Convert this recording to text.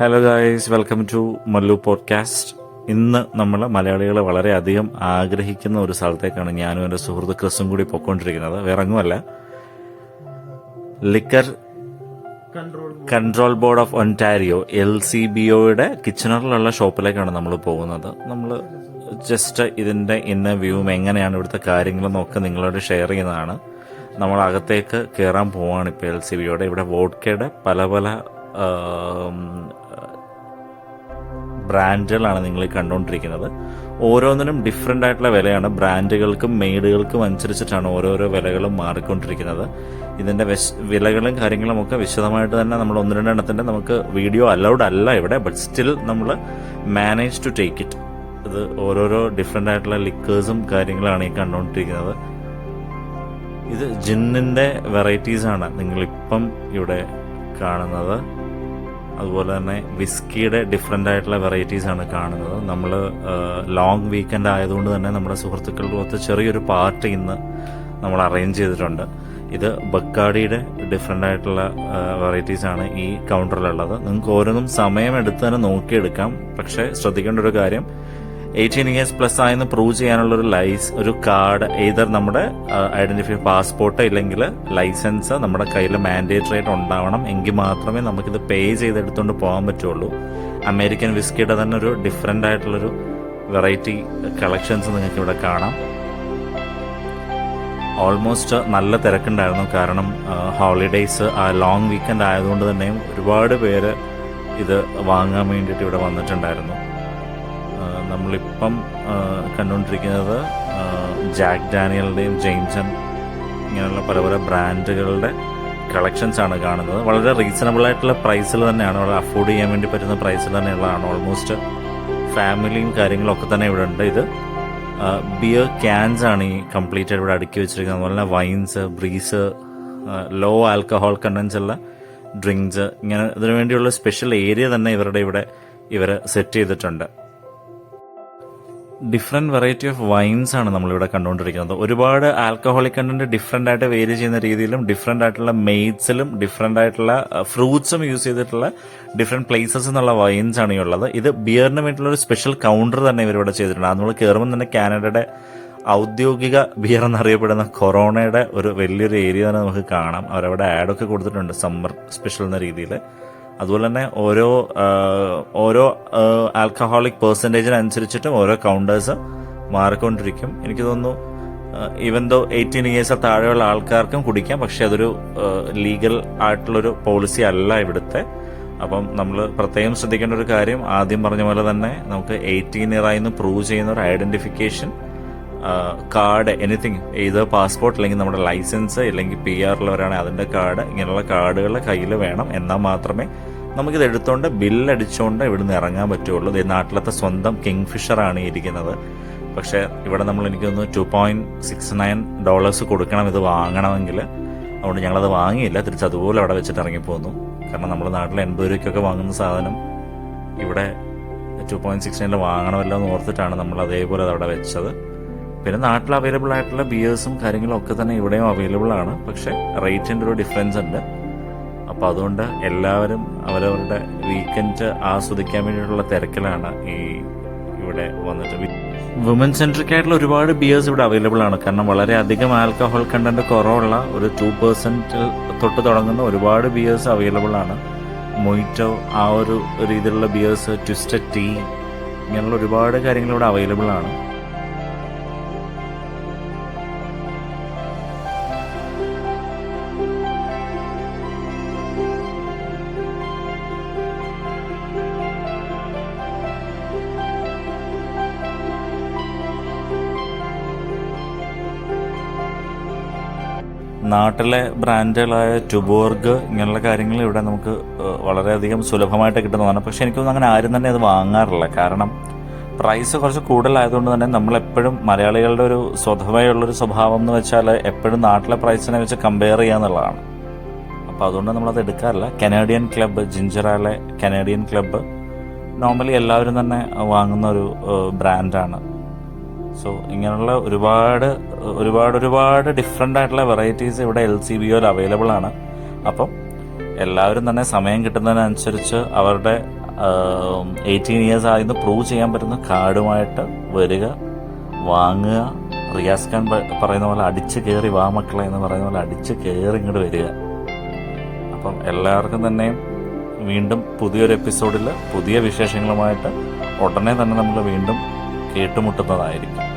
Hello guys welcome to Mallu podcast ഇന്ന് നമ്മൾ മലയാളികൾ വളരെയധികം ആഗ്രഹിക്കുന്ന ഒരു സ്ഥലത്തേക്കാണ് ഞാനും എന്റെ സുഹൃത്ത് ക്രിസും കൂടി പൊയ്ക്കൊണ്ടിരിക്കുന്നത്. വേറെ liquor control board of Ontario L C B ഒയുടെ കിച്ചണറിലുള്ള ഷോപ്പിലേക്കാണ് നമ്മൾ പോകുന്നത്. നമ്മൾ ജസ്റ്റ് ഇതിന്റെ ഇന്ന വ്യൂവും എങ്ങനെയാണ് ഇവിടുത്തെ കാര്യങ്ങളെന്നൊക്കെ നിങ്ങളോട് ഷെയർ ചെയ്യുന്നതാണ്. നമ്മൾ അകത്തേക്ക് കയറാൻ പോവാണ് ഇപ്പോൾ എൽ സി ബിയോടെ ഇവിടെ വോഡ്കയുടെ പല പല ബ്രാൻഡുകളാണ് നിങ്ങൾ കണ്ടുകൊണ്ടിരിക്കുന്നത്. ഓരോന്നിനും ഡിഫറെന്റ് ആയിട്ടുള്ള വിലയാണ്. ബ്രാൻഡുകൾക്കും മെയ്ഡുകൾക്കും അനുസരിച്ചിട്ടാണ് ഓരോരോ വിലകളും മാറിക്കൊണ്ടിരിക്കുന്നത്. ഇതിന്റെ വിലകളും കാര്യങ്ങളും ഒക്കെ വിശദമായിട്ട് തന്നെ നമ്മൾ ഒന്ന് രണ്ടെണ്ണത്തിന്റെ നമുക്ക് വീഡിയോ അലൗഡ് അല്ല ഇവിടെ ബട്ട് സ്റ്റിൽ നമ്മൾ മാനേജ് ടു ടേക്ക് ഇറ്റ് ഇത് ഓരോരോ ഡിഫറെന്റ് ആയിട്ടുള്ള ലിക്കേഴ്സും കാര്യങ്ങളാണ് ഈ കണ്ടുകൊണ്ടിരിക്കുന്നത്. ഇത് ജിന്നിന്റെ വെറൈറ്റീസാണ് നിങ്ങളിപ്പം ഇവിടെ കാണുന്നത്. അതുപോലെ തന്നെ വിസ്കിയുടെ ഡിഫറെന്റ് ആയിട്ടുള്ള വെറൈറ്റീസ് ആണ് കാണുന്നത്. നമ്മൾ ലോങ് വീക്കെൻഡ് ആയതുകൊണ്ട് തന്നെ നമ്മുടെ സുഹൃത്തുക്കളുടെ ഒത്ത് ചെറിയൊരു പാർട്ടി ഇന്ന് നമ്മൾ അറേഞ്ച് ചെയ്തിട്ടുണ്ട്. ഇത് ബക്കാഡിയുടെ ഡിഫറെന്റ് ആയിട്ടുള്ള വെറൈറ്റീസ് ആണ് ഈ കൗണ്ടറിലുള്ളത് നിങ്ങൾക്ക് ഓരോന്നും സമയം എടുത്ത് തന്നെ നോക്കിയെടുക്കാം. പക്ഷേ ശ്രദ്ധിക്കേണ്ട ഒരു കാര്യം എയ്റ്റീൻ ഇയേഴ്സ് പ്ലസ് ആയെന്ന് പ്രൂവ് ചെയ്യാനുള്ള ഒരു ലൈസ് ഒരു കാർഡ് ഏതർ നമ്മുടെ ഐഡന്റിഫൈ പാസ്പോർട്ട് ഇല്ലെങ്കിൽ ലൈസൻസ് നമ്മുടെ കയ്യിൽ മാൻഡേറ്ററി ആയിട്ട് ഉണ്ടാവണം എങ്കിൽ മാത്രമേ നമുക്കിത് പേ ചെയ്തെടുത്തുകൊണ്ട് പോകാൻ പറ്റുള്ളൂ. അമേരിക്കൻ വിസ്കിയുടെ തന്നെ ഒരു ഡിഫറെന്റ് ആയിട്ടുള്ളൊരു വെറൈറ്റി കളക്ഷൻസ് നിങ്ങൾക്ക് ഇവിടെ കാണാം. ഓൾമോസ്റ്റ് നല്ല തിരക്കുണ്ടായിരുന്നു. കാരണം ഹോളിഡേയ്സ് ആ ലോങ് വീക്കെൻഡ് ആയതുകൊണ്ട് തന്നെയും ഒരുപാട് പേര് ഇത് വാങ്ങാൻ വേണ്ടിയിട്ട് ഇവിടെ വന്നിട്ടുണ്ടായിരുന്നു. നമ്മളിപ്പം കണ്ടുകൊണ്ടിരിക്കുന്നത് ജാക്ക് ഡാനിയലിന്റെയും ജെയിംസൺ ഇങ്ങനെയുള്ള പല പല ബ്രാൻഡുകളുടെ കളക്ഷൻസ് ആണ് കാണുന്നത്. വളരെ റീസണബിൾ ആയിട്ടുള്ള പ്രൈസിൽ തന്നെയാണ്. വളരെ അഫോർഡ് ചെയ്യാൻ വേണ്ടി പറ്റുന്ന പ്രൈസിൽ തന്നെയുള്ളതാണ്. ഓൾമോസ്റ്റ് ഫാമിലിയും കാര്യങ്ങളൊക്കെ തന്നെ ഇവിടെ ഉണ്ട്. ഇത് ബിയർ ക്യാൻസ് ആണ് ഈ കംപ്ലീറ്റ് ഇവിടെ അടുക്കി വെച്ചിരിക്കുന്നത്. അതുപോലെ തന്നെ wines breeze low alcohol contents ഉള്ള ഡ്രിങ്ക്സ് ഇങ്ങനെ ഇതിനു വേണ്ടിയുള്ള സ്പെഷ്യൽ ഏരിയ തന്നെ ഇവരുടെ ഇവിടെ ഇവർ സെറ്റ് ചെയ്തിട്ടുണ്ട്. ഡിഫറെന്റ് വെറൈറ്റി ഓഫ് വൈൻസ് ആണ് നമ്മളിവിടെ കണ്ടുകൊണ്ടിരിക്കുന്നത്. ഒരുപാട് ആൽക്കഹോളിക് കണ്ടന്റ് ഡിഫറെന്റ് ആയിട്ട് വേരി ചെയ്യുന്ന രീതിയിലും ഡിഫറെന്റ് ആയിട്ടുള്ള മെയ്ഡ്സിലും ഡിഫറെന്റ് ആയിട്ടുള്ള ഫ്രൂട്ട്സും യൂസ് ചെയ്തിട്ടുള്ള ഡിഫറെന്റ് പ്ലേസസ് എന്നുള്ള വൈൻസ് ആണ് ഈ ഉള്ളത് ഇത് ബിയറിന് വേണ്ടിയിട്ടുള്ള ഒരു സ്പെഷ്യൽ കൗണ്ടർ തന്നെ ഇവരിവിടെ ചെയ്തിട്ടുണ്ട്. അത് നമ്മൾ കയറുമ്പോൾ തന്നെ കാനഡയുടെ ഔദ്യോഗിക ബിയർ എന്നറിയപ്പെടുന്ന കൊറോണയുടെ ഒരു വലിയൊരു ഏരിയ തന്നെ നമുക്ക് കാണാം. അവരവിടെ ആഡൊക്കെ കൊടുത്തിട്ടുണ്ട്. സമ്മർ സ്പെഷ്യൽ എന്ന രീതിയിൽ അതുപോലെ തന്നെ ഓരോ ഓരോ ആൽക്കഹോളിക് പെർസെന്റേജിനനുസരിച്ചിട്ടും ഓരോ കൗണ്ടേഴ്സ് മാറിക്കൊണ്ടിരിക്കും. എനിക്ക് തോന്നുന്നു ഈവൻ ദോ എയ്റ്റീൻ ഇയേഴ്സ് താഴെയുള്ള ആൾക്കാർക്കും കുടിക്കാം പക്ഷെ അതൊരു ലീഗൽ ആയിട്ടുള്ളൊരു പോളിസി അല്ല ഇവിടുത്തെ. അപ്പം നമ്മൾ പ്രത്യേകം ശ്രദ്ധിക്കേണ്ട ഒരു കാര്യം ആദ്യം പറഞ്ഞ പോലെ തന്നെ നമുക്ക് എയ്റ്റീൻ ഇയർ ആയി പ്രൂവ് ചെയ്യുന്ന ഒരു ഐഡന്റിഫിക്കേഷൻ കാർഡ് എനിത്തിങ് ഇത് പാസ്പോർട്ട് അല്ലെങ്കിൽ നമ്മുടെ ലൈസൻസ് അല്ലെങ്കിൽ പി ആറിലുള്ളവരാണെങ്കിൽ അതിന്റെ കാർഡ് ഇങ്ങനെയുള്ള കാർഡുകൾ കയ്യിൽ വേണം. എന്നാൽ മാത്രമേ നമുക്കിത് എടുത്തോണ്ട് ബില്ലടിച്ചുകൊണ്ട് ഇവിടുന്ന് ഇറങ്ങാൻ പറ്റുള്ളൂ. ഇത് നാട്ടിലത്തെ സ്വന്തം കിങ് ഫിഷറാണ് ഇരിക്കുന്നത്. പക്ഷേ ഇവിടെ നമ്മൾ എനിക്ക് തോന്നുന്നു two point six nine dollars കൊടുക്കണം ഇത് വാങ്ങണമെങ്കിൽ. അതുകൊണ്ട് ഞങ്ങളത് വാങ്ങിയില്ല. തിരിച്ച് അതുപോലെ അവിടെ വെച്ചിട്ട് ഇറങ്ങിപ്പോന്നു. കാരണം നമ്മുടെ നാട്ടിൽ എൺപത് രൂപയ്ക്കൊക്കെ വാങ്ങുന്ന സാധനം ഇവിടെ ടു പോയിന്റ് സിക്സ് നയനിൽ വാങ്ങണമല്ലോ എന്ന് ഓർത്തിട്ടാണ് നമ്മൾ അതേപോലെ അത് അവിടെ വെച്ചത്. പിന്നെ നാട്ടിൽ അവൈലബിൾ ആയിട്ടുള്ള ബിയേഴ്സും കാര്യങ്ങളും ഒക്കെ തന്നെ ഇവിടെയും അവൈലബിൾ ആണ്. പക്ഷെ റേറ്റിന്റെ ഒരു ഡിഫറൻസ് ഉണ്ട്. അപ്പോൾ അതുകൊണ്ട് എല്ലാവരും അവരവരുടെ വീക്കെൻഡ് ആസ്വദിക്കാൻ വേണ്ടിയിട്ടുള്ള തിരക്കിലാണ് ഈ ഇവിടെ വന്നിട്ട്. വുമൻ സെൻട്രിക് ആയിട്ടുള്ള ഒരുപാട് ബിയേഴ്സ് ഇവിടെ അവൈലബിൾ ആണ്. കാരണം വളരെ അധികം ആൽക്കഹോൾ കണ്ടന്റ് കുറവുള്ള ഒരു ടു പെർസെന്റ് തൊട്ട് തുടങ്ങുന്ന ഒരുപാട് ബിയേഴ്സ് അവൈലബിൾ ആണ്. മൊയ്റ്റോ ആ ഒരു രീതിയിലുള്ള ബിയേഴ്സ് ട്വിസ്റ്റഡ് ടീ ഇങ്ങനെയുള്ള ഒരുപാട് കാര്യങ്ങൾ ഇവിടെ അവൈലബിൾ ആണ്. നാട്ടിലെ ബ്രാൻഡുകളായ ടുബോർഗ് ഇങ്ങനെയുള്ള കാര്യങ്ങൾ ഇവിടെ നമുക്ക് വളരെയധികം സുലഭമായിട്ട് കിട്ടുന്നതാണ്. പക്ഷെ എനിക്കൊന്നും അങ്ങനെ ആരും തന്നെ അത് വാങ്ങാറില്ല. കാരണം പ്രൈസ് കുറച്ച് കൂടുതലായതുകൊണ്ട് തന്നെ നമ്മളെപ്പോഴും മലയാളികളുടെ ഒരു സ്വതവേയുള്ളൊരു സ്വഭാവം എന്ന് വെച്ചാൽ എപ്പോഴും നാട്ടിലെ പ്രൈസിനെ വെച്ച് കമ്പയർ ചെയ്യുക എന്നുള്ളതാണ്. അപ്പോൾ അതുകൊണ്ട് നമ്മളത് എടുക്കാറില്ല. Canadian Club ginger ale Canadian Club normally എല്ലാവരും തന്നെ വാങ്ങുന്ന ഒരു ബ്രാൻഡാണ് സോ ഇങ്ങനെയുള്ള ഒരുപാട് ഒരുപാട് ഒരുപാട് ഡിഫറെന്റ് ആയിട്ടുള്ള വെറൈറ്റീസ് ഇവിടെ എൽ സി ബി ഒയിൽ അവൈലബിൾ ആണ്. അപ്പം എല്ലാവരും തന്നെ സമയം കിട്ടുന്നതിനനുസരിച്ച് അവരുടെ എയ്റ്റീൻ ഇയേഴ്സ് ആയി പ്രൂവ് ചെയ്യാൻ പറ്റുന്ന കാർഡുമായിട്ട് വരിക വാങ്ങുക റിയാസ് ഖാൻ പറയുന്ന പോലെ അടിച്ച് കയറി വാ മക്കളെ എന്ന് പറയുന്ന പോലെ അടിച്ച് കയറി ഇങ്ങോട്ട് വരിക. അപ്പം എല്ലാവർക്കും തന്നെ വീണ്ടും പുതിയൊരു എപ്പിസോഡിൽ പുതിയ വിശേഷങ്ങളുമായിട്ട് ഉടനെ തന്നെ നമ്മൾ വീണ്ടും കേട്ടുമുട്ടുന്നതായിരിക്കും.